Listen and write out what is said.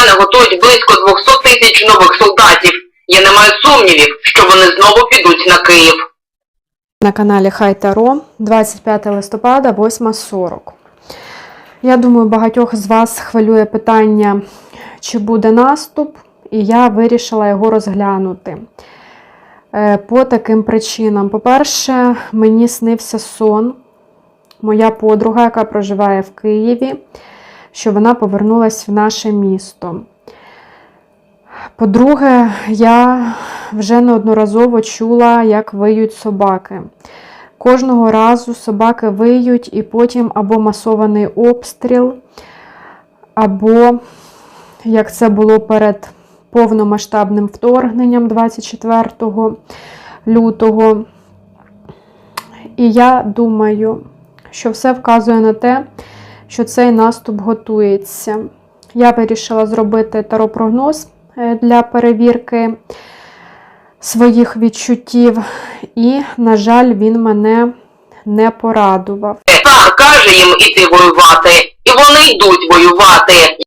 росіяни готують близько 200 тисяч нових солдатів. Я не маю сумнівів, що вони знову підуть на Київ. на каналі Хай Таро 25 листопада, 8.40. Я думаю, багатьох з вас хвилює питання, чи буде наступ, і я вирішила його розглянути. Е, По таким причинам. По-перше, мені снився сон. Моя подруга, яка проживає в Києві, що вона повернулась в наше місто. По-друге, я вже неодноразово чула, як виють собаки. Кожного разу собаки виють, і потім або масований обстріл, або, як це було перед повномасштабним вторгненням 24 лютого. І я думаю, що все вказує на те, що цей наступ готується. Я вирішила зробити таропрогноз е, для перевірки своїх відчуттів, і, на жаль, він мене не порадував. Цар каже їм іти воювати, і вони йдуть воювати.